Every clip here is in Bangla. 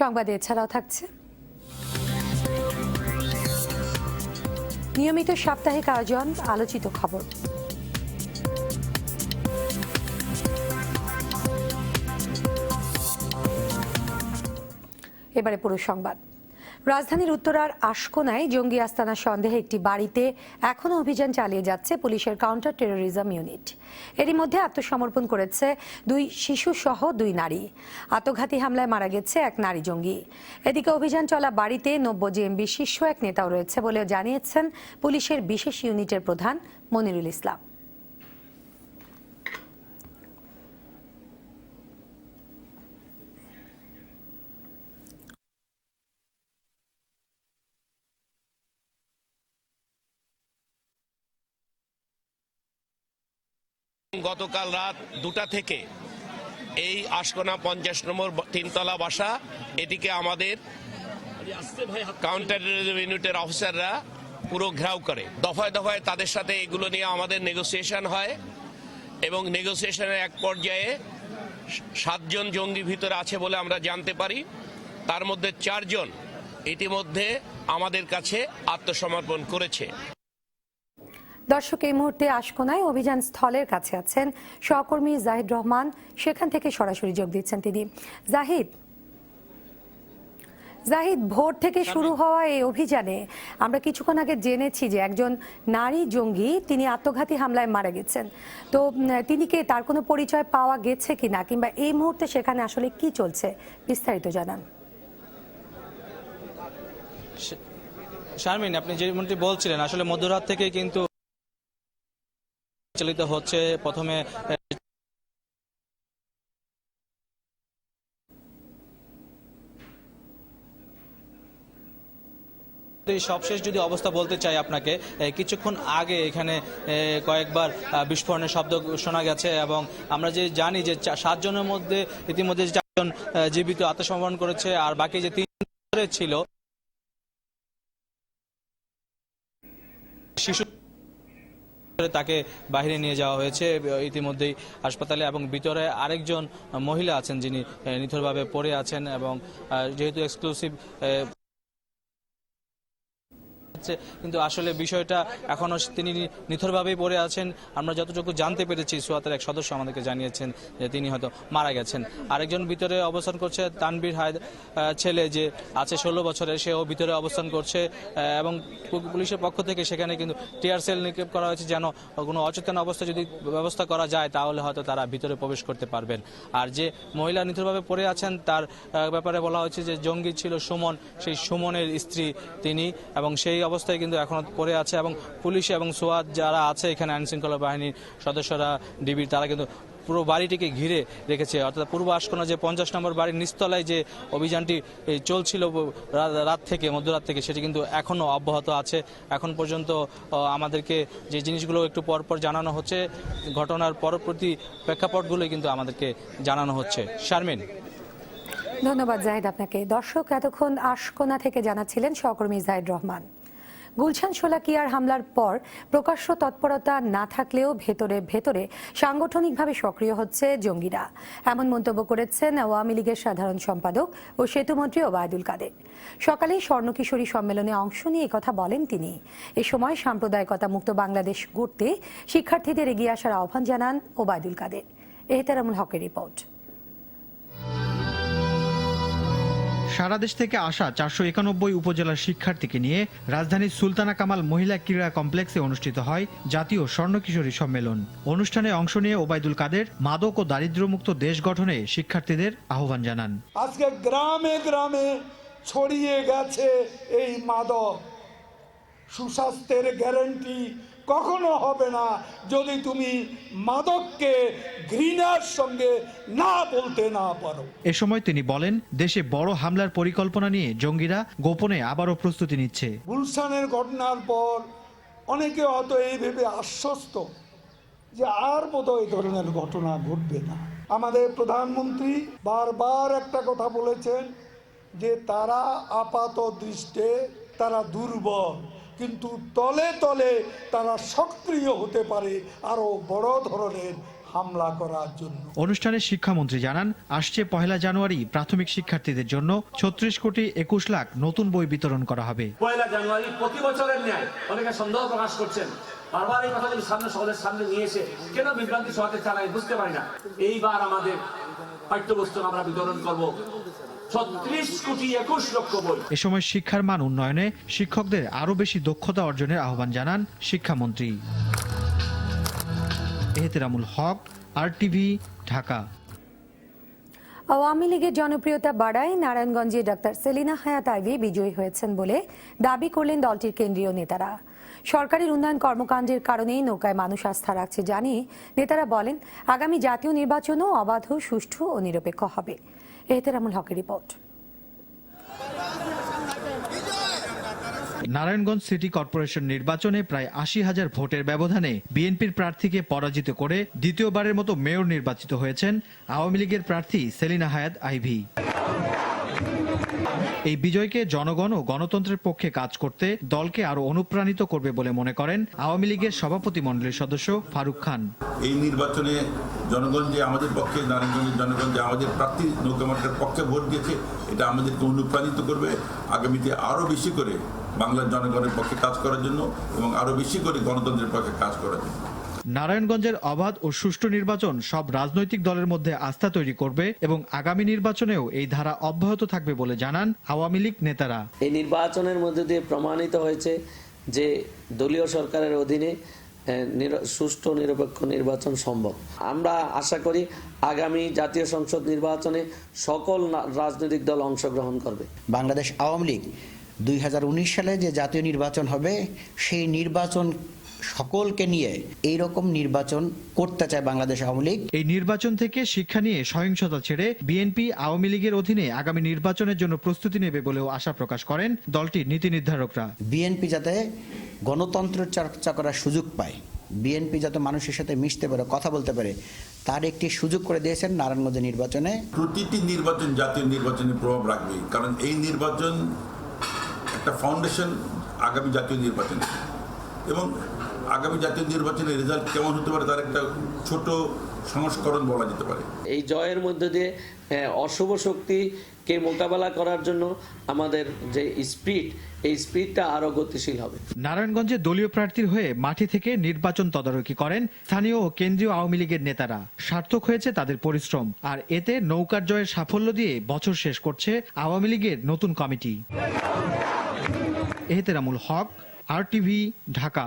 সংবাদে এছাড়াও থাকছে। নিয়মিত সাপ্তাহিক আয়োজন আলোচিত খবর। এবারে পুরো সংবাদ। রাজধানীর উত্তরার আশকোনায় জঙ্গি আস্তানা সন্দেহে একটি বাড়িতে এখনও অভিযান চালিয়ে যাচ্ছে পুলিশের কাউন্টার টেরোরিজম ইউনিট। এরই মধ্যে আত্মসমর্পণ করেছে দুই শিশু সহ দুই নারী। আত্মঘাতী হামলায় মারা গেছে এক নারী জঙ্গি। এদিকে অভিযান চলা বাড়িতে নব্য জেএমবি শীর্ষ এক নেতাও রয়েছে বলে জানিয়েছেন পুলিশের বিশেষ ইউনিটের প্রধান মনিরুল ইসলাম। গতকাল রাত দুটা থেকে এই আশকোনা পঞ্চাশ নম্বর তিনতলা বাসা, এটিকে আমাদের কাউন্টার ইউনিটের অফিসাররা পুরো ঘেরাও করে। দফায় দফায় তাদের সাথে এগুলো নিয়ে আমাদের নেগোসিয়েশন হয় এবং নেগোসিয়েশনের এক পর্যায়ে সাতজন জঙ্গি ভিতরে আছে বলে আমরা জানতে পারি। তার মধ্যে চারজন ইতিমধ্যে আমাদের কাছে আত্মসমর্পণ করেছে। দর্শক এই মুহূর্তে আশকোনায় অভিযান স্থলের কাছে আছেন সহকর্মী জাহিদ রহমান। সেখান থেকে সরাসরি যোগ দিচ্ছেন তিনি। জাহিদ জাহিদ ভোর থেকে শুরু হওয়া এই অভিযানে আমরা কিছুক্ষণ আগে জেনেছি যে একজন নারী জঙ্গি তিনি আত্মঘাতী হামলায় মারা গেছেন। তো তিনি কে তার কোনো পরিচয় পাওয়া গেছে কিনা কিংবা এই মুহূর্তে সেখানে আসলে কি চলছে বিস্তারিত জানান। শারমিন আপনি যেমনটি বলছিলেন আসলে মধ্যরাত থেকে কিন্তু চালিত হচ্ছে। প্রথমে সবশেষ যদি অবস্থা বলতে চাই আপনাকে কিছুক্ষণ আগে এখানে কয়েকবার বিস্ফোরণের শব্দ শোনা গেছে এবং আমরা যে জানি যে সাতজনের মধ্যে ইতিমধ্যে চারজন জীবিত আত্মসমর্পণ করেছে আর বাকি যে তিন ছিল, শিশু তাকে বাহিরে নিয়ে যাওয়া হয়েছে। ইতিমধ্যেই হাসপাতালে এবং ভিতরে আরেকজন মহিলা আছেন যিনি নিথরভাবে পড়ে আছেন এবং যেহেতু এক্সক্লুসিভ কিন্তু আসলে বিষয়টা এখনও তিনি নিথরভাবেই পড়ে আছেন। আমরা যতটুকু জানতে পেরেছি, সোয়াতের এক সদস্য আমাদেরকে জানিয়েছেন যে তিনি হয়তো মারা গেছেন। আরেকজন ভিতরে অবস্থান করছে তানবীর হায়দ ছেলে যে আছে ষোলো বছরের, সেও ভিতরে অবস্থান করছে এবং পুলিশের পক্ষ থেকে সেখানে কিন্তু টিয়ার সেল নিক্ষেপ করা হয়েছে যেন কোনো অচেতন অবস্থা যদি ব্যবস্থা করা যায়, তাহলে হয়তো তারা ভিতরে প্রবেশ করতে পারবেন। আর যে মহিলা নিথরভাবে পড়ে আছেন, তার ব্যাপারে বলা হয়েছে যে জঙ্গি ছিল সুমন, সেই সুমনের স্ত্রী তিনি, এবং সেই অবস্থায় কিন্তু এখনও পড়ে আছে এবং পুলিশ এবং সোয়াদ যারা আছে এখানে আইন শৃঙ্খলা বাহিনীর সদস্যরা ডিবির তারা কিন্তু পুরো বাড়িটিকে ঘিরে রেখেছে। অর্থাৎ পূর্ব আশকোনা যে পঞ্চাশ নম্বর বাড়ির নিস্তলায় যে অভিযানটি চলছিল রাত থেকে, মধ্যরাত থেকে, সেটি কিন্তু এখনও অব্যাহত আছে। এখন পর্যন্ত আমাদেরকে যে জিনিসগুলো একটু পর পর জানানো হচ্ছে, ঘটনার পরবর্তী প্রেক্ষাপটগুলোই কিন্তু আমাদেরকে জানানো হচ্ছে। শারমিন। ধন্যবাদ জাহিদ আপনাকে। দর্শক, এতক্ষণ আশকোনা থেকে জানাচ্ছিলেন সহকর্মী জাহিদ রহমান। গুলশান শোলাকিয়ার হামলার পর প্রকাশ্য তৎপরতা না থাকলেও ভেতরে ভেতরে সাংগঠনিকভাবে সক্রিয় হচ্ছে জঙ্গিরা। এমন মন্তব্য করেছেন আওয়ামী লীগের সাধারণ সম্পাদক ও সেতুমন্ত্রী ওবায়দুল কাদের। সকালে স্বর্ণকিশোরী সম্মেলনে অংশ নিয়ে কথা বলেন তিনি। এ সময় সাম্প্রদায়িকতা মুক্ত বাংলাদেশ গড়তে শিক্ষার্থীদের এগিয়ে আসার আহ্বান জানান ওবায়দুল কাদের। এহতেরামুল হকের রিপোর্ট। সারা দেশ থেকে আসা চারশো একানব্বই উপজেলার শিক্ষার্থীকে নিয়ে রাজধানীর সুলতানা কামাল মহিলা ক্রীড়া কমপ্লেক্সে অনুষ্ঠিত হয় জাতীয় স্বর্ণকিশোরী সম্মেলন। অনুষ্ঠানে অংশ নিয়ে ওবায়দুল কাদের, মাদক ও দারিদ্র্যমুক্ত দেশ গঠনে শিক্ষার্থীদের আহ্বান জানান। আজকে গ্রামে গ্রামে ছড়িয়ে গেছে এই মাদক। সুস্বাস্থ্যের গ্যারান্টি কখনো হবে না যদি তুমি মাদককে ঘৃণার সঙ্গে না বলতে না পারো। এ সময় তিনি বলেন দেশে বড় হামলার পরিকল্পনা নিয়ে জঙ্গিরা গোপনে আবারও প্রস্তুতি নিচ্ছে। গুলশানের ঘটনার পর অনেকে হয়তো এই ভেবে আশ্বস্ত যে আর বোধহয় এই ধরনের ঘটনা ঘটবে না। আমাদের প্রধানমন্ত্রী বারবার একটা কথা বলেছেন যে তারা আপাত দৃষ্টে তারা দুর্বল। কিন্তু তলে তলে তারা সক্রিয় হতে পারে আরও বড় ধরনের হামলা করার জন্য। অনুষ্ঠানে শিক্ষামন্ত্রী জানান আসছে পহেলা জানুয়ারি প্রাথমিক শিক্ষার্থীদের জন্য ছত্রিশ কোটি একুশ লাখ নতুন বই বিতরণ করা হবে। পয়লা জানুয়ারি প্রতি বছরের ন্যায় অনেকে সন্দেহ প্রকাশ করছেন। বারবার এই কথা যদি সামনে সকলের সামনে নিয়ে এসে কেন বিভ্রান্তি সহাতে চালায় বুঝতে পারি না। এইবার আমাদের পাঠ্যপুস্তক আমরা বিতরণ করব। এ সময় শিক্ষার মান উন্নয়নে শিক্ষকদের আরও বেশি দক্ষতা অর্জনের আহ্বান জানান শিক্ষামন্ত্রী। Ehteramul Haque R TV Dhaka. Awami লীগের জনপ্রিয়তা বাড়ায় নারায়ণগঞ্জে ডাক্তার সেলিনা হায়াত আইভি বিজয়ী হয়েছেন বলে দাবি করলেন দলটির কেন্দ্রীয় নেতারা। সরকারের উন্নয়ন কর্মকাণ্ডের কারণেই নৌকায় মানুষ আস্থা রাখছে জানিয়ে নেতারা বলেন আগামী জাতীয় নির্বাচনও অবাধ সুষ্ঠু ও নিরপেক্ষ হবে। হকের রিপোর্ট। নারায়ণগঞ্জ সিটি কর্পোরেশন নির্বাচনে প্রায় আশি হাজার ভোটের ব্যবধানে বিএনপির প্রার্থীকে পরাজিত করে দ্বিতীয়বারের মতো মেয়র নির্বাচিত হয়েছেন আওয়ামী লীগের প্রার্থী সেলিনা হায়াত আইভি। এই বিজয়কে জনগণ ও গণতন্ত্রের পক্ষে কাজ করতে দলকে আরও অনুপ্রাণিত করবে বলে মনে করেন আওয়ামী লীগের সভাপতি মণ্ডলীর সদস্য ফারুক খান। এই নির্বাচনে জনগণ যে আমাদের পক্ষে, নারায়ণগঞ্জের জনগণ যে আমাদের প্রার্থী নৌকামার্কের পক্ষে ভোট দিয়েছে, এটা আমাদেরকে অনুপ্রাণিত করবে আগামীতে আরও বেশি করে বাংলার জনগণের পক্ষে কাজ করার জন্য এবং আরও বেশি করে গণতন্ত্রের পক্ষে কাজ করার জন্য। নারায়ণগঞ্জের অবাধ ও সুষ্ঠু নির্বাচন সব রাজনৈতিক দলের মধ্যে আস্থা তৈরি করবে এবং আগামী নির্বাচনেও এই ধারা অব্যাহত থাকবে বলে জানান আওয়ামী লীগ নেতারা। এই নির্বাচনের মধ্যে দিয়ে প্রমাণিত হয়েছে যে দলীয় সরকারের অধীনে নির- সুষ্ঠু নিরপেক্ষ নির্বাচন সম্ভব। আমরা আশা করি আগামী জাতীয় সংসদ নির্বাচনে সকল রাজনৈতিক দল অংশগ্রহণ করবে। বাংলাদেশ আওয়ামী লীগ দুই হাজার উনিশ সালে যে জাতীয় নির্বাচন হবে সেই নির্বাচন সকলকে নিয়ে এই রকম নির্বাচন করতে চায় বাংলাদেশ আওয়ামী লীগ। এই নির্বাচন থেকে শিক্ষা নিয়ে সহিংসতা ছেড়ে বিএনপি আওয়ামী লীগের অধীনে আগামী নির্বাচনের জন্য প্রস্তুতি নেবে বলেও আশা প্রকাশ করেন দলটির নীতি নির্ধারকরা। বিএনপি যাতে গণতন্ত্রের চর্চা করার সুযোগ পায় বিএনপি যাতে মানুষের সাথে মিশতে পারে কথা বলতে পারে তার একটি সুযোগ করে দিয়েছেন নারায়ণগঞ্জ নির্বাচনে। প্রতিটি নির্বাচন জাতীয় নির্বাচনে প্রভাব রাখবে কারণ এই নির্বাচন একটা ফাউন্ডেশন আগামী জাতীয় নির্বাচনে। এবং আগামী জাতীয় নির্বাচনের রেজাল্ট কেমন হতে পারে তার একটা ছোট সংস্করণ বলা যেতে পারে। এই জয়ের মধ্যে দিয়ে আহ, অশুভ শক্তিকে মোকাবেলা করার জন্য আমাদের যে স্পিড এই স্পিডটা আরও গতিশীল হবে। নারায়ণগঞ্জে দলীয় প্রার্থীর হয়ে মাটি থেকে নির্বাচন তদারকি করেন স্থানীয় ও কেন্দ্রীয় আওয়ামী লীগের নেতারা। সার্থক হয়েছে তাদের পরিশ্রম আর এতে নৌকার জয়ের সাফল্য দিয়ে বছর শেষ করছে আওয়ামী লীগের নতুন committee. Ehteramul Haque R TV Dhaka.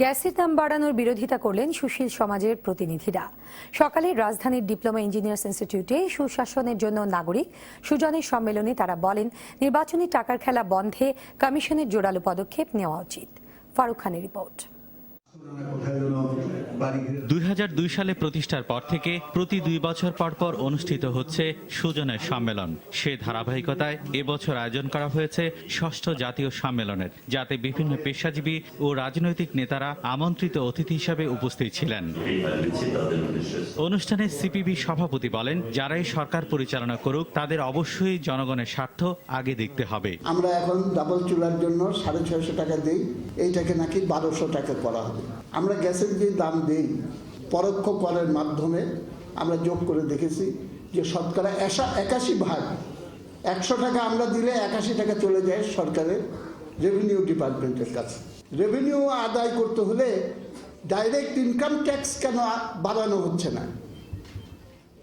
গ্যাসের দাম বাড়ানোর বিরোধিতা করলেন সুশীল সমাজের প্রতিনিধিরা। সকালে রাজধানীর ডিপ্লোমা ইঞ্জিনিয়ার্স ইনস্টিটিউটে সুশাসনের জন্য নাগরিক সুজনের সম্মেলনে তারা বলেন নির্বাচনী টাকার খেলা বন্ধে কমিশনের জোরালো পদক্ষেপ নেওয়া উচিত। ফারুক খানের রিপোর্ট। দুই সালে প্রতিষ্ঠার পর থেকে প্রতি দুই বছর পর পর অনুষ্ঠিত হচ্ছে সুজনের সম্মেলন। সে ধারাবাহিকতায় এবছর আয়োজন করা হয়েছে ষষ্ঠ জাতীয় সম্মেলনের, যাতে বিভিন্ন পেশাজীবী ও রাজনৈতিক নেতারা আমন্ত্রিত অতিথি হিসাবে উপস্থিত ছিলেন। অনুষ্ঠানে সিপিবি সভাপতি বলেন, যারাই সরকার পরিচালনা করুক, তাদের অবশ্যই জনগণের স্বার্থ আগে দেখতে হবে। আমরা এখন ডাবল চুলার জন্য সাড়ে ছয়শো টাকা দিই, এইটাকে নাকি বারোশো টাকা করা হবে। আমরা গ্যাসের যে দাম দেই, পরোক্ষ করের মাধ্যমে আমরা যোগ করে দেখেছি যে শতকরা একশো একাশি ভাগ, একশো টাকা আমরা দিলে একাশি টাকা চলে যায় সরকারের রেভিনিউ ডিপার্টমেন্টের কাছে। রেভিনিউ আদায় করতে হলে ডাইরেক্ট ইনকাম ট্যাক্স কেন বাড়ানো হচ্ছে না?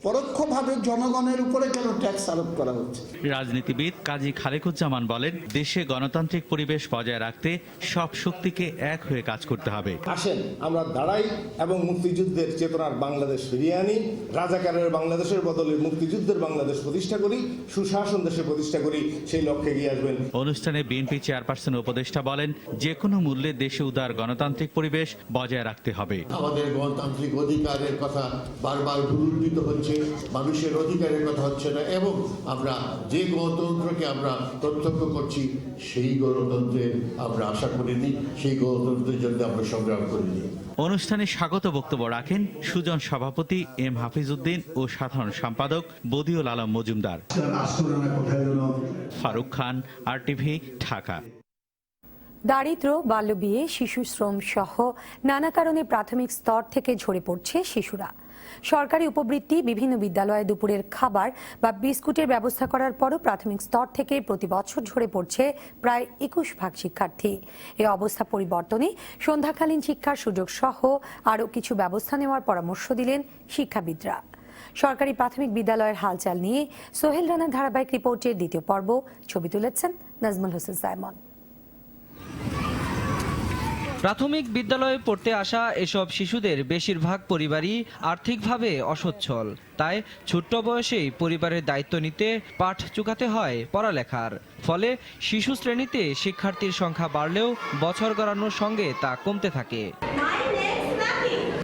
পরোক্ষভাবে জনগণের উপরে কেন ট্যাক্স আরোপ করা হচ্ছে? রাজনীতিবিদ কাজী খালেকুজ্জামান বলেন দেশে গণতান্ত্রিক পরিবেশ বজায় রাখতে সব শক্তিকে এক হয়ে কাজ করতে হবে। আসেন আমরা দাঁড়াই এবং মুক্তিযুদ্ধের চেতনার বাংলাদেশ ফিরিয়ে আনি রাজাকারের বাংলাদেশের বদলে মুক্তিযুদ্ধের বাংলাদেশ প্রতিষ্ঠা করি সুশাসন দেশে প্রতিষ্ঠা করি সেই লক্ষ্যে এগিয়ে আসবেন। অনুষ্ঠানে বিএনপি চেয়ারপারসন উপদেষ্টা বলেন যে কোনো মূল্যে দেশে উদার গণতান্ত্রিক পরিবেশ বজায় রাখতে হবে। আমাদের গণতান্ত্রিক অধিকারের কথা বারবার ভুলুণ্ঠিত হচ্ছে। মানুষের অধিকারের কথা হচ্ছে না। এবং আমরা যে গণতন্ত্রকে আমরা প্রত্যক্ষ করছি সেই গণতন্ত্রের আমরা আশা করিনি সেই গণতন্ত্রের জন্য আমরা সংগ্রাম করিনি। অনুষ্ঠানে স্বাগত বক্তব্য রাখেন সুজন সভাপতি এম হাফিজউদ্দিন ও সাধারণ সম্পাদক Badiul Alam Majumdar. Faruk Khan R TV Dhaka. দারিদ্র বাল্যবিয়ে শিশু শ্রম সহ নানা কারণে প্রাথমিক স্তর থেকে ঝরে পড়ছে শিশুরা। সরকারি উপবৃত্তি, বিভিন্ন বিদ্যালয়ে দুপুরের খাবার বা বিস্কুটের ব্যবস্থা করার পরও প্রাথমিক স্তর থেকে প্রতি বছর ঝরে পড়ছে প্রায় একুশ ভাগ শিক্ষার্থী। এ অবস্থা পরিবর্তনে সন্ধ্যাকালীন শিক্ষার সুযোগ সহ আরও কিছু ব্যবস্থা নেওয়ার পরামর্শ দিলেন শিক্ষাবিদরা। সরকারি প্রাথমিক বিদ্যালয়ের হালচাল নিয়ে সোহেল রানার ধারাবাহিক রিপোর্টের দ্বিতীয় পর্ব ছবি তুলেছেন নাজমুল হোসেন সাইমন। প্রাথমিক বিদ্যালয়ে পড়তে আসা এসব শিশুদের বেশিরভাগ পরিবারই আর্থিকভাবে অসচ্ছল। তাই ছোট্ট বয়সেই পরিবারের দায়িত্ব নিতে পাঠ চুকাতে হয় পড়ালেখার। ফলে শিশু শ্রেণীতে শিক্ষার্থীর সংখ্যা বাড়লেও বছর গড়ানোর সঙ্গে তা কমতে থাকে।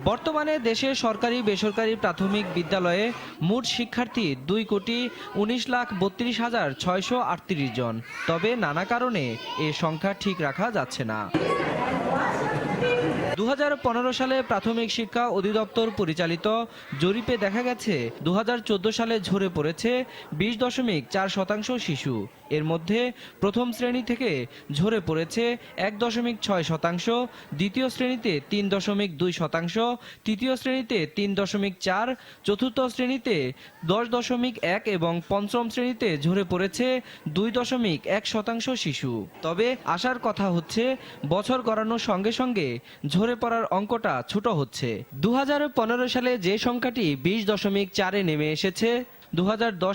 বর্তমানে দেশে সরকারি বেসরকারি প্রাথমিক বিদ্যালয়ে মোট শিক্ষার্থী দুই কোটি উনিশ লাখ বত্রিশ হাজার ছয়শো আটত্রিশ জন। তবে নানা কারণে এ সংখ্যা ঠিক রাখা যাচ্ছে না। দু হাজার পনেরো সালে প্রাথমিক শিক্ষা অধিদপ্তর পরিচালিত জরিপে দেখা গেছে দু হাজার চোদ্দ সালে ঝরে পড়েছে বিশ দশমিক চার শতাংশ শিশু। এর মধ্যে প্রথম শ্রেণি থেকে ঝরে পড়েছে এক দশমিক ছয় শতাংশ, দ্বিতীয় শ্রেণীতে তিন দশমিক দুই শতাংশ, তৃতীয় শ্রেণীতে তিন দশমিক চার, চতুর্থ শ্রেণীতে দশ দশমিক এক এবং পঞ্চম শ্রেণীতে ঝরে পড়েছে দুই দশমিক এক শতাংশ শিশু। তবে আসার কথা হচ্ছে, বছর গড়ানোর সঙ্গে সঙ্গে ঝরে পড়ার অঙ্কটা ছোট হচ্ছে। দু হাজার পনেরো সালে যে সংখ্যাটি বিশ দশমিক চারে নেমে এসেছে দু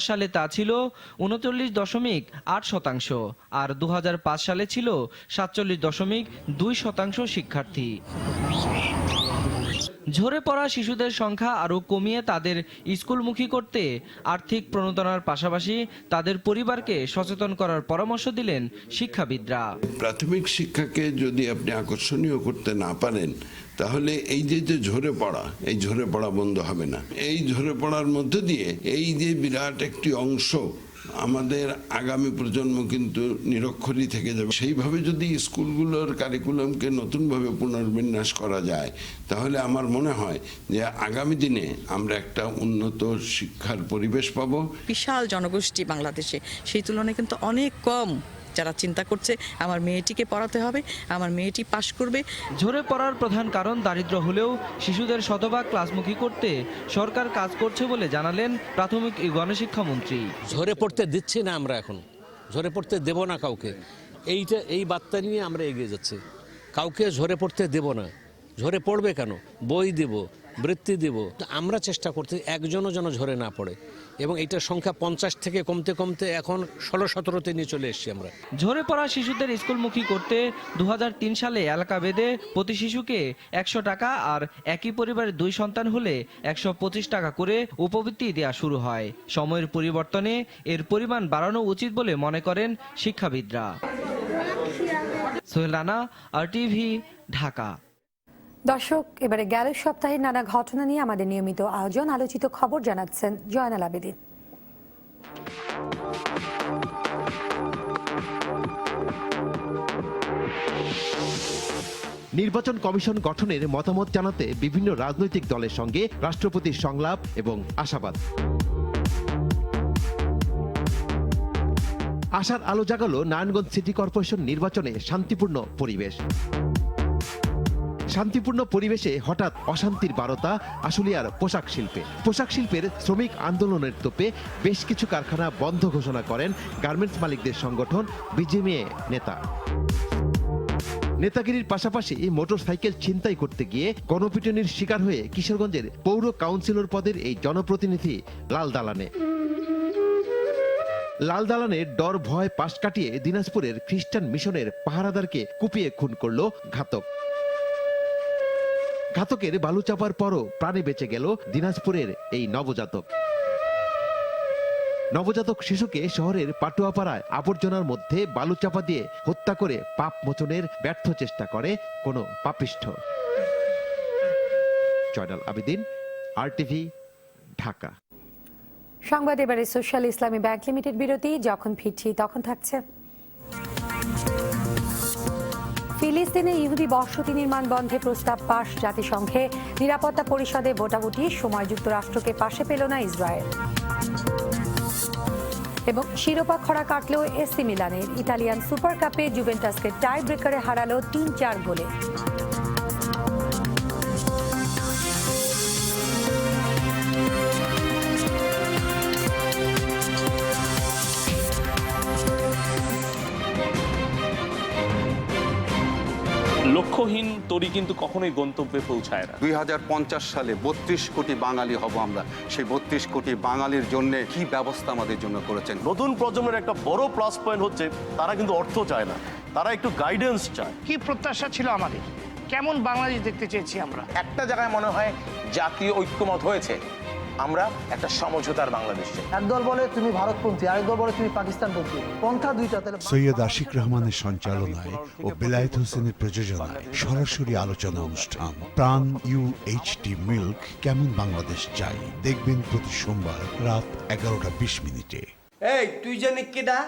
সালে তা ছিল উনচল্লিশ দশমিক আট শতাংশ আর দু সালে ছিল সাতচল্লিশ দশমিক দুই শতাংশ শিক্ষার্থী। ঝরে পড়া শিশুদের সংখ্যা আরও কমিয়ে তাদের স্কুলমুখী করতে আর্থিক প্রণোদনার পাশাপাশি তাদের পরিবারকে সচেতন করার পরামর্শ দিলেন শিক্ষাবিদরা। প্রাথমিক শিক্ষাকে যদি আপনি আকর্ষণীয় করতে না পারেন তাহলে এই যে যে ঝরে পড়া, এই ঝরে পড়া বন্ধ হবে না। এই ঝরে পড়ার মধ্য দিয়ে এই যে বিরাট একটি অংশ আমাদের আগামী প্রজন্ম কিন্তু নিরক্ষরই থেকে যাবে। সেইভাবে যদি স্কুলগুলোর কারিকুলামকে নতুনভাবে পুনর্বিন্যাস করা যায়, তাহলে আমার মনে হয় যে আগামী দিনে আমরা একটা উন্নত শিক্ষার পরিবেশ পাবো। বিশাল জনগোষ্ঠী বাংলাদেশে। সেই তুলনায় কিন্তু অনেক কম। যারা চিন্তা করছে আমার মেয়েটিকে পড়াতে হবে আমার মেয়েটি পাশ করবে। ঝরে পড়ার প্রধান কারণ দারিদ্র হলেও শিশুদের শতভাগ ক্লাসমুখী করতে সরকার কাজ করছে বলে জানালেন প্রাথমিক গণশিক্ষামন্ত্রী ঝরে পড়তে দিচ্ছি না আমরা এখন। ঝরে পড়তে দেব না কাউকে। এইটা এই বার্তা নিয়ে আমরা এগিয়ে যাচ্ছি। কাউকে ঝরে পড়তে দেব না। ঝরে পড়বে কেন? বই দেব বৃত্তি দেব। তো আমরা চেষ্টা করতে একজনও যেন ঝরে না পড়ে। এবং এইটার সংখ্যা পঞ্চাশ থেকে কমতে কমতে এখন ষোলো সতেরোতে নিয়ে চলে এসেছি আমরা। ঝরে পড়া শিশুদের স্কুলমুখী করতে দু হাজার তিন সালে এলাকা বেঁধে প্রতি শিশুকে একশো টাকা আর একই পরিবারের দুই সন্তান হলে একশো পঁচিশ টাকা করে উপবৃত্তি দেওয়া শুরু হয়। সময়ের পরিবর্তনে এর পরিমাণ বাড়ানো উচিত বলে মনে করেন শিক্ষাবিদরা। Sohel Rana, R TV, Dhaka. দর্শক, এবারে গেল সপ্তাহের নানা ঘটনা নিয়ে আমাদের নিয়মিত আয়োজন। আলোচিত খবর জানাচ্ছেন জয়নাল আবেদিন। নির্বাচন কমিশন গঠনের মতামত জানাতে বিভিন্ন রাজনৈতিক দলের সঙ্গে রাষ্ট্রপতির সংলাপ এবং আশাবাদ। আশার আলো জাগালো নারায়ণগঞ্জ সিটি কর্পোরেশন নির্বাচনে শান্তিপূর্ণ পরিবেশ। শান্তিপূর্ণ পরিবেশে হঠাৎ অশান্তির বারতা, আশুলিয়ার পোশাক শিল্পে। পোশাক শিল্পের শ্রমিক আন্দোলনের তোপে বেশ কিছু কারখানা বন্ধ ঘোষণা করেন গার্মেন্টস মালিকদের সংগঠন বিজেএমএ নেতা। নেতাগিরির পাশাপাশি মোটর সাইকেল ছিনতাই করতে গিয়ে গণপিটুনির শিকার হয়ে কিশোরগঞ্জের পৌর কাউন্সিলর পদের এই জনপ্রতিনিধি লাল দালানে। লাল দালানের ডর ভয় পাশ কাটিয়ে দিনাজপুরের খ্রিস্টান মিশনের পাহারাদারকে কুপিয়ে খুন করল ঘাতক। ঘাতকের বালু চাপার পরও প্রাণে বেঁচে গেল দিনাজপুরের এই নবজাতক। নবজাতক শিশুকে শহরের পাটুয়াপাড়ায় আবর্জনার মধ্যে বালু চাপা দিয়ে হত্যা করে পাপ মোচনের ব্যর্থ চেষ্টা করে কোনো পাপিষ্ঠ। জয়নাল আবেদিন আরটিভি ঢাকা। সংবাদ এবারে সোশ্যাল ইসলামী ব্যাংক লিমিটেড বিরতি, যখন ফিরছি তখন থাকছে ফিলিস্তিনে ইহুদি বসতি নির্মাণ বন্ধে প্রস্তাব পাশ জাতিসংঘে। নিরাপত্তা পরিষদে ভোটাভুটি, সময় যুক্তরাষ্ট্রকে পাশে পেল না ইসরায়েল। এবং শিরোপা খরা কাটলেও এসি মিলানের ইতালিয়ান সুপার কাপে জুভেন্টাসকে টাই ব্রেকারে হারালো তিন চার গোলে। লক্ষ্যহীন তরি কিন্তু কখনোই গন্তব্যে পৌঁছায় না। দুই হাজার পঞ্চাশ সালে বত্রিশ কোটি বাঙালি হব আমরা। সেই বত্রিশ কোটি বাঙালির জন্য কি ব্যবস্থা আমাদের জন্য করেছেন? নতুন প্রজন্মের একটা বড় প্লাস পয়েন্ট হচ্ছে তারা কিন্তু অর্থ চায় না। তারা একটু গাইডেন্স চায়। কি প্রত্যাশা ছিল আমাদের? কেমন বাংলাদেশ দেখতে চেয়েছি আমরা? একটা জায়গায় মনে হয় জাতীয় ঐক্যমত হয়েছে। আমরা একটা সমঝোতার বাংলাদেশ চাই। একদল বলে তুমি ভারতপন্থী আরেক দল বলে তুমি পাকিস্তানপন্থী। পন্থা দুইটা তাহলে সৈয়দ আশিক রহমানের সঞ্চালনায় ও বেলায়েত হোসেনের প্রযোজনায় সরাসরি আলোচনা অনুষ্ঠান প্রাণ ইউ এইচটি মিল্ক কেমন বাংলাদেশ চাই? দেখবেন প্রতি সোমবার রাত এগারোটা বিশ মিনিটে। এই তুই জানি কেডা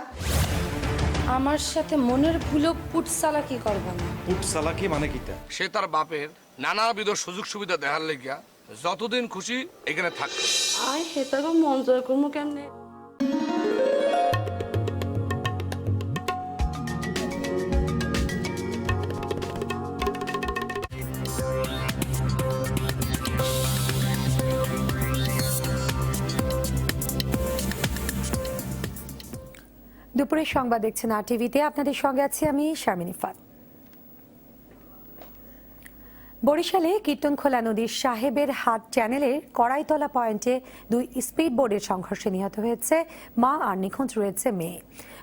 আমার সাথে মনের ভুলো পুটসালা কি করবা না। ফুট সালাকি মানে কিটা? সে তার বাপের নানাবিধ সুযোগ সুবিধা দেখার লেগিয়া যতদিন খুশি এখানে থাকবে আয় হেতারও মন জয় করব কেমনে? দুপুরের সংবাদ দেখছেন আর টিভিতে। আপনাদের সঙ্গে আছি আমি শারমিনী ফাত। বরিশালে কীর্তনখোলা নদীর সাহেবের হাট চ্যানেলের কড়াইতলা পয়েন্টে দুই স্পিড বোর্ডের সংঘর্ষে নিহত হয়েছে মা আর নিখোঁজ রয়েছে মেয়ে।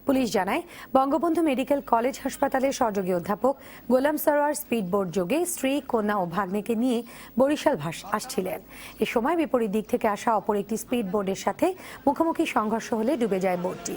পুলিশ জানায়, বঙ্গবন্ধু মেডিকেল কলেজ হাসপাতালের সহযোগী অধ্যাপক গোলাম সরোয়ার বোর্ড যোগে স্ত্রী, কন্যা ও ভাগ্নেকে নিয়ে বরিশাল আসছিলেন। এ সময় বিপরীত দিক থেকে আসা অপর একটি স্পিড বোর্ডের সাথে মুখোমুখি সংঘর্ষ হলে ডুবে যায় বোটটি।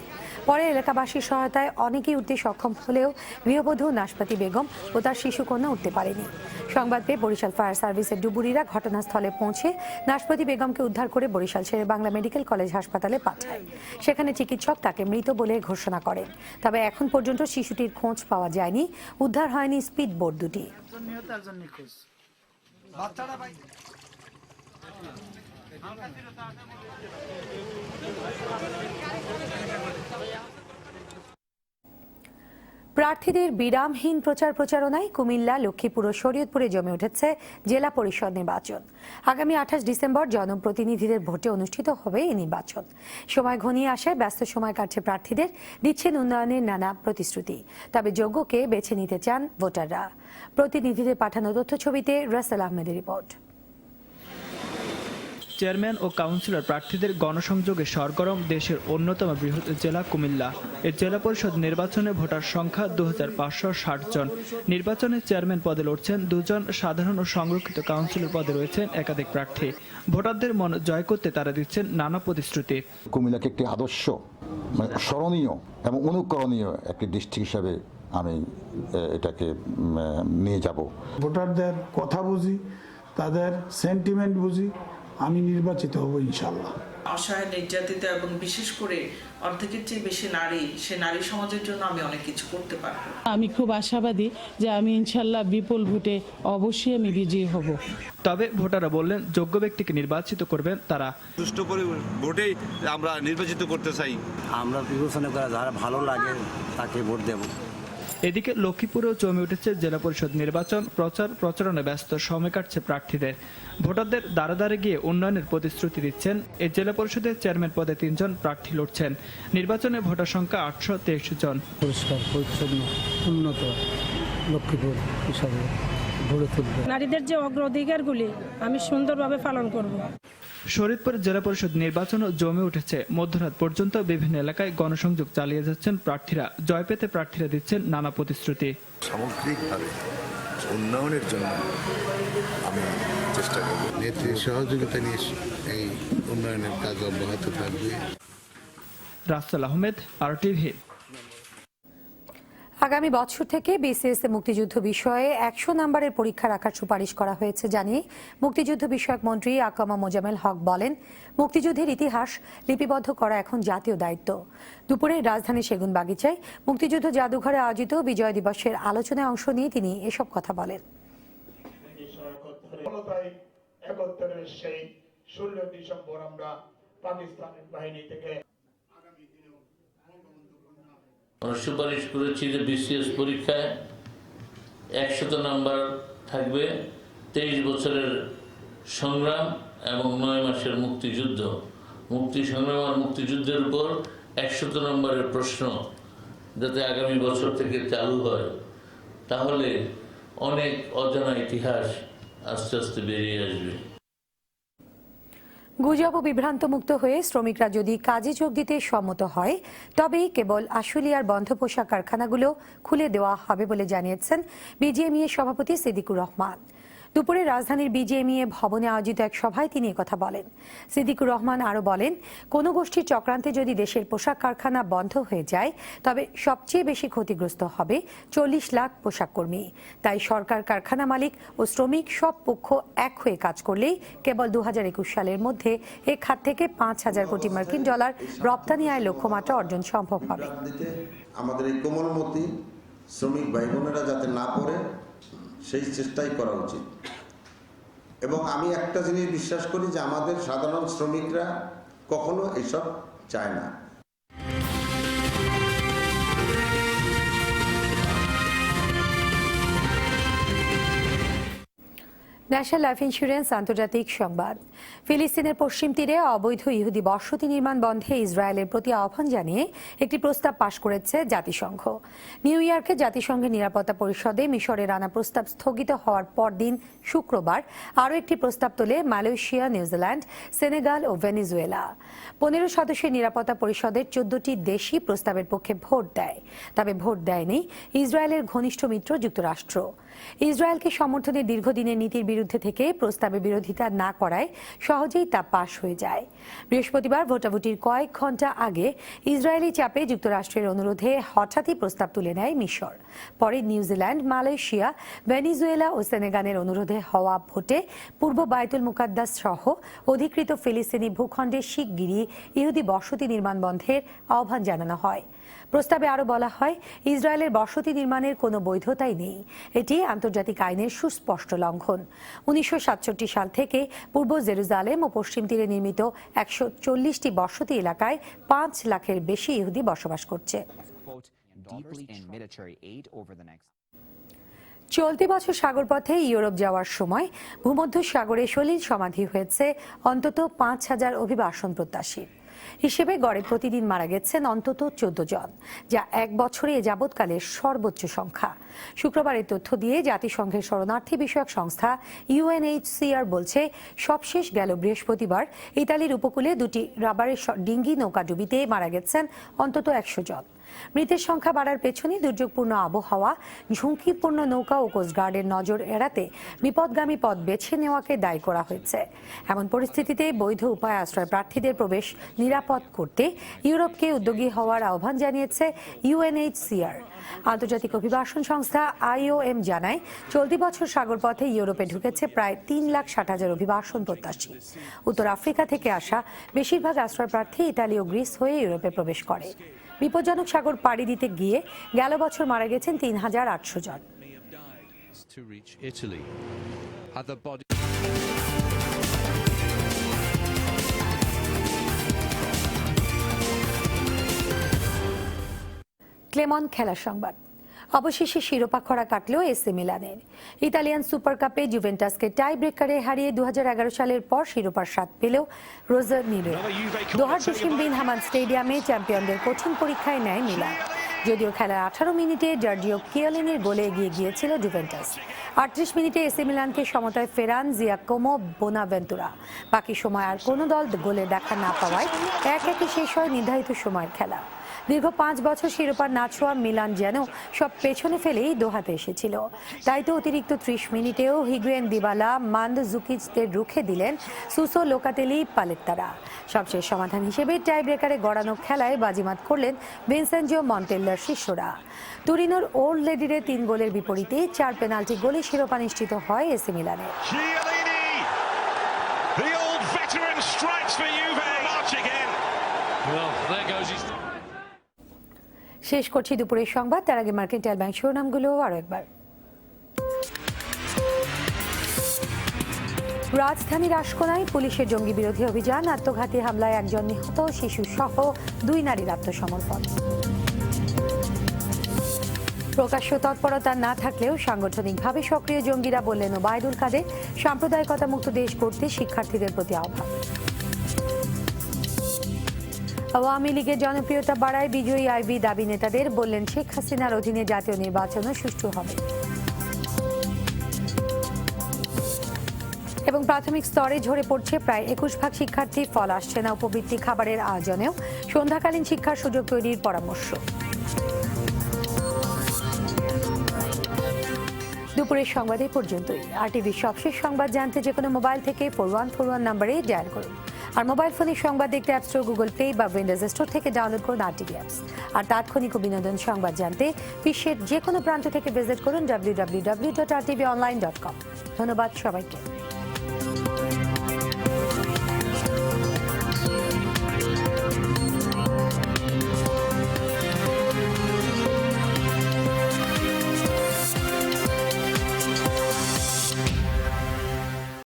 পরে এলাকাবাসীর সহায়তায় অনেকেই উঠতে সক্ষম হলেও গৃহবধূ নাশপাতি বেগম ও তার শিশু কন্যা উঠতে পারেনি। সংবাদ পেয়ে বরিশাল ফায়ার সার্ভিসের ডুবুরিরা ঘটনাস্থলে পৌঁছে নাশপাতি বেগমকে উদ্ধার করে বরিশাল শেরে বাংলা মেডিকেল কলেজ হাসপাতালে পাঠায়। সেখানে চিকিৎসক তাকে মৃত বলে ঘোষণা করেন। তবে এখন পর্যন্ত শিশুটির খোঁজ পাওয়া যায়নি। উদ্ধার হয়নি স্পিড বোর্ড দুটি প্রার্থীদের বিরামহীন প্রচার প্রচারণায় কুমিল্লা, লক্ষ্মীপুর ও শরীয়তপুরে জমে উঠেছে জেলা পরিষদ নির্বাচন। আগামী আঠাশ ডিসেম্বর জনপ্রতিনিধিদের ভোটে অনুষ্ঠিত হবে এই নির্বাচন। সময় ঘনিয়ে আসায় ব্যস্ত সময় কাটছে প্রার্থীদের, দিচ্ছেন উন্নয়নের নানা প্রতিশ্রুতি। তবে যোগ্যকে বেছে নিতে চান ভোটাররা। প্রতিনিধিদের পাঠানো তথ্য ছবিতে রাসেল আহমেদের রিপোর্ট। চেয়ারম্যান ও কাউন্সিলর প্রার্থীদের গণসংযোগে সরগরম দেশের অন্যতম বৃহৎ জেলা কুমিল্লা। এই জেলা পরিষদ নির্বাচনে ভোটার সংখ্যা দু জন। নির্বাচনে চেয়ারম্যান পদে লড়ছেন দুজন সাধারণ ও সংরক্ষিত কাউন্সিলর পদে রয়েছেন একাধিক প্রার্থী। ভোটারদের মন জয় করতে তারা দিচ্ছেন নানা প্রতিশ্রুতি। কুমিল্লাকে একটি আদর্শ মানে স্মরণীয় এবং অনুকরণীয় একটি ডিস্ট্রিক্ট হিসাবে আমি এটাকে নিয়ে যাব। ভোটারদের কথা বুঝি তাদের সেন্টিমেন্ট বুঝি আমি নির্বাচিত হব ইনশাল্লাহ অসহায় নির্যাতিত এবং বিশেষ করে অর্ধেকের চেয়ে বেশি নারী সে নারী সমাজের জন্য আমি অনেক কিছু করতে পারব। আমি খুব আশাবাদী যে আমি ইনশাল্লাহ বিপুল ভোটে অবশ্যই আমি বিজয়ী হব। তবে ভোটাররা বললেন যোগ্য ব্যক্তিকে নির্বাচিত করবেন তারা। সুষ্ঠু করে ভোটেই আমরা নির্বাচিত করতে চাই। আমরা বিবেচনা করা যারা ভালো লাগে তাকে ভোট দেব। এদিকে লক্ষ্মীপুরেও জমে উঠেছে জেলা পরিষদ নির্বাচন প্রচার প্রচারণে ব্যস্ত সময় কাটছে প্রার্থীদের। ভোটারদের দ্বারা দ্বারে গিয়ে উন্নয়নের প্রতিশ্রুতি দিচ্ছেন এই জেলা পরিষদের চেয়ারম্যান পদে তিনজন প্রার্থী লড়ছেন। নির্বাচনে ভোটার সংখ্যা আটশো তেইশ জন। পরিষ্কার পরিচ্ছন্ন উন্নত লক্ষ্মীপুর হিসাবে নারীদের যে অগ্রাধিকারগুলি আমি সুন্দরভাবে পালন করব। শরীদপুর জেলা পরিষদ নির্বাচনও জমে উঠেছে। মধ্যরাত পর্যন্ত বিভিন্ন এলাকায় গণসংযোগ চালিয়ে যাচ্ছেন প্রার্থীরা। জয় পেতে প্রার্থীরা দিচ্ছেন নানা প্রতিশ্রুতি। সামগ্রিকভাবে উন্নয়নের জন্য আমি চেষ্টা করব। নেত্রীর সহযোগিতা নিয়ে এই উন্নয়নের কাজ অব্যাহত থাকবে। Russell Ahmed R TV. আগামী বছর থেকে বিসিএস মুক্তিযুদ্ধ বিষয়ে একশো নম্বরের পরীক্ষা রাখার সুপারিশ করা হয়েছে জানিয়ে মুক্তিযুদ্ধ বিষয়ক মন্ত্রী আকামা মোজামেল হক বলেন, মুক্তিযুদ্ধের ইতিহাস লিপিবদ্ধ করা এখন জাতীয় দায়িত্ব। দুপুরে রাজধানী সেগুন বাগিচায় মুক্তিযুদ্ধ জাদুঘরে আয়োজিত বিজয় দিবসের আলোচনায় অংশ নিয়ে তিনি এসব কথা বলেন। সেই ষোলো ডিসেম্বর আমরা পাকিস্তানের বাহিনী থেকে আমরা সুপারিশ করেছি যে বিসিএস পরীক্ষায় একশত নাম্বার থাকবে, তেইশ বছরের সংগ্রাম এবং নয় মাসের মুক্তিযুদ্ধ। মুক্তি সংগ্রাম আর মুক্তিযুদ্ধের উপর একশত নম্বরের প্রশ্ন যাতে আগামী বছর থেকে চালু হয়, তাহলে অনেক অজানা ইতিহাস আস্তে আস্তে বেরিয়ে আসবে। গুজব ও বিভ্রান্তমুক্ত হয়ে শ্রমিকরা যদি কাজে যোগ দিতে সম্মত হয়, তবেই কেবল আশুলিয়ার বন্ধ পোশাক কারখানাগুলো খুলে দেওয়া হবে বলে জানিয়েছেন বিজিএমইএ সভাপতি সিদ্দিকুর রহমান। দুপুরে রাজধানীর বিজেএমইএ ভবনে আয়োজিত এক সভায় তিনি কথা বলেন। সিদ্দিকুর রহমান আরও বলেন, কোনো গোষ্ঠীর চক্রান্তে যদি দেশের পোশাক কারখানা বন্ধ হয়ে যায়, তবে সবচেয়ে বেশি ক্ষতিগ্রস্ত হবে চল্লিশ লাখ পোশাক কর্মী। তাই সরকার, কারখানা মালিক ও শ্রমিক সব পক্ষ এক হয়ে কাজ করলেই কেবল দু হাজার একুশ সালের মধ্যে এ খাত থেকে পাঁচ হাজার কোটি মার্কিন ডলার রপ্তানি আয় লক্ষ্যমাত্রা অর্জন সম্ভব হবে। আমাদের এই কোমলমতি শ্রমিক ভাই বোনেরা যাতে না পড়ে সেই চেষ্টাই করা উচিত। এবং আমি একটা জিনিস বিশ্বাস করি যে আমাদের সাধারণ শ্রমিকরা কখনো এসব চায় না। ন্যাশনাল লাইফ ইন্স্যুরেন্স আন্তর্জাতিক সংবাদ। ফিলিস্তিনের পশ্চিম তীরে অবৈধ ইহুদি বসতি নির্মাণ বন্ধে ইসরায়েলের প্রতি আহ্বান জানিয়ে একটি প্রস্তাব পাশ করেছে জাতিসংঘ। নিউ ইয়র্কে জাতিসংঘের নিরাপত্তা পরিষদে মিশরের আনা প্রস্তাব স্থগিত হওয়ার পরদিন শুক্রবার আরও একটি প্রস্তাব তোলে মালয়েশিয়া, নিউজিল্যান্ড, সেনেগাল ও ভেনিজুয়েলা। পনেরো সদস্যের নিরাপত্তা পরিষদের চোদ্দটি দেশই প্রস্তাবের পক্ষে ভোট দেয়। তবে ভোট দেয়নি ইসরায়েলের ঘনিষ্ঠ মিত্র যুক্তরাষ্ট্র। ইসরায়েলকে সমর্থনের দীর্ঘদিনের নীতির বিরুদ্ধে থেকে প্রস্তাবে বিরোধিতা না করায় সহজেই তা পাশ হয়ে যায়। বৃহস্পতিবার ভোটাভুটির কয়েক ঘণ্টা আগে ইসরায়েলি চাপে যুক্তরাষ্ট্রের অনুরোধে হঠাৎই প্রস্তাব তুলে নেয় মিশর। পরে নিউজিল্যান্ড, মালয়েশিয়া, ভেনিজুয়েলা ও সেনেগানের অনুরোধে হওয়া ভোটে পূর্ব বায়তুল মুকাদ্দাস সহ অধিকৃত ফিলিস্তিনি ভূখণ্ডে শিগগিরই ইহুদি বসতি নির্মাণ বন্ধের আহ্বান জানানো হয়। প্রস্তাবে আরও বলা হয় ইসরায়েলের বসতি নির্মাণের কোনো বৈধতাই নেই। এটি আন্তর্জাতিক আইনের সুস্পষ্ট লঙ্ঘন। উনিশশো সাতষট্টি সাল থেকে পূর্ব জেরুজালেম ও পশ্চিম তীরে নির্মিত একশো চল্লিশটি বসতি এলাকায় পাঁচ লাখের বেশি ইহুদি বসবাস করছে। চলতি বছর সাগরপথে ইউরোপ যাওয়ার সময় ভূমধ্য সাগরে সলিল সমাধি হয়েছে অন্তত পাঁচ হাজার অভিবাসন প্রত্যাশী হিসেবে গড়ে প্রতিদিন মারা গেছেন অন্তত চোদ্দ জন, যা এক বছরে যাবৎকালের সর্বোচ্চ সংখ্যা। শুক্রবারের তথ্য দিয়ে জাতিসংঘের শরণার্থী বিষয়ক সংস্থা ইউএনএইচসিআর বলছে, সবশেষ গেল বৃহস্পতিবার ইতালির উপকূলে দুটি রাবারের ডিঙ্গি নৌকা ডুবিতে মারা গেছেন অন্তত একশো জন। মৃতের সংখ্যা বাড়ার পেছনে দুর্যোগপূর্ণ আবহাওয়া, ঝুঁকিপূর্ণ নৌকা ও কোস্টগার্ডের নজর এড়াতে বিপদগামী পথ বেছে নেওয়াকে দায়ী করা হয়েছে। এমন পরিস্থিতিতে বৈধ উপায় আশ্রয় প্রার্থীদের প্রবেশ নিরাপদ করতে ইউরোপকে উদ্যোগী হওয়ার আহ্বান জানিয়েছে ইউএনএইচসিআর আন্তর্জাতিক অভিবাসন সংস্থা আইওএম জানায়, চলতি বছর সাগরপথে ইউরোপে ঢুকেছে প্রায় তিন লাখ ষাট হাজার অভিবাসন প্রত্যাশী। উত্তর আফ্রিকা থেকে আসা বেশিরভাগ আশ্রয় প্রার্থী ইতালি ও গ্রিস হয়ে ইউরোপে প্রবেশ করে। বিপজ্জনক সাগর পাড়ি দিতে গিয়ে গেল বছর মারা গেছেন তিন হাজার আটশো জন। ক্লেমন খেলার সংবাদ। অবশেষে শিরোপা খরা কাটলেও এসি মিলানের। ইতালিয়ান সুপার কাপে জুভেন্টাসকে টাই ব্রেকারে হারিয়ে দুহাজার এগারো সালের পর শিরোপার স্বাদ পেলেও রোজার নিলে দোহার জসিম বিন হামান স্টেডিয়ামে চ্যাম্পিয়নদের কঠিন পরীক্ষায় নেয় মিলান। যদিও খেলার আঠারো মিনিটে জার্জিও কিয়ালিনের গোলে এগিয়ে গিয়েছিল জুভেন্টাস। আটত্রিশ মিনিটে এসি মিলানকে সমতায় ফেরান জিয়াকোমো বোনাভেন্তুরা। বাকি সময় আর কোনো দল গোলে দেখা না পাওয়ায় এক একই শেষ হয় নির্ধারিত সময়ের খেলা। দীর্ঘ পাঁচ বছর শিরোপা না ছোঁয়া মিলান যেন সব পেছনে ফেলেই দোহাতে এসেছিল। তাই তো অতিরিক্ত ত্রিশ মিনিটেও হিগুয়েন দিবালা, মান্দ জুকিচদের রুখে দিলেন সুসো, লোকাতেলি, পালেত্তারা। সবশেষ সমাধান হিসেবে টাই ব্রেকারে গড়ানো খেলায় বাজিমাত করলেন ভিনসেন্জিও মন্টেল্লার শিষ্যরা। তুরিনোর ওল্ড লেডিরে তিন গোলের বিপরীতে চার পেনাল্টি গোলে শিরোপা নিশ্চিত হয় AC veteran, strikes for Juve. শেষ করছি দুপুরের সংবাদ। তার আগে মার্কেন্টাইল ব্যাংক শিরোনামগুলো আরও একবার। রাজধানীর আশকোনায় পুলিশের জঙ্গি বিরোধী অভিযান, আত্মঘাতী হামলায় একজন নিহত শিশু সহ দুই নারীর আত্মসমর্পণ। প্রকাশ্য তৎপরতা না থাকলেও সাংগঠনিকভাবে সক্রিয় জঙ্গিরা বললেন ওবায়দুল কাদের সাম্প্রদায়িকতা মুক্ত দেশ করতে শিক্ষার্থীদের প্রতি আহ্বান। আওয়ামী লীগের জনপ্রিয়তা বাড়ায় বিজয়ী আইবি দাবি নেতাদের, বললেন শেখ হাসিনার অধীনে জাতীয় নির্বাচনও সুষ্ঠু হবে। এবং প্রাথমিক স্তরে ঝরে পড়ছে প্রায় একুশ ভাগ শিক্ষার্থী, ফল আসছে না উপবৃত্তি খাবারের আয়োজনেও। সন্ধ্যাকালীন শিক্ষার সুযোগ তৈরির পরামর্শ। দুপুরের সংবাদ সংবাদে পর্যন্তই। আর টিভির সবশেষ সংবাদ জানতে যে কোনো মোবাইল থেকে ফোর ওয়ান ফোর ওয়ান নাম্বারে ডায়াল করুন। আর মোবাইল ফোনে সংবাদ দেখতে অ্যাপ স্টোর গুগল প্লে বা উইন্ডোজ স্টোর থেকে ডাউনলোড করুন আর টিভি অ্যাপস আর তাৎক্ষণিক ও বিনোদন সংবাদ জানতে বিশ্বের যে কোনো প্রান্ত থেকে ভিজিট করুন W W W dot R TV online dot com ধন্যবাদ সবাইকে।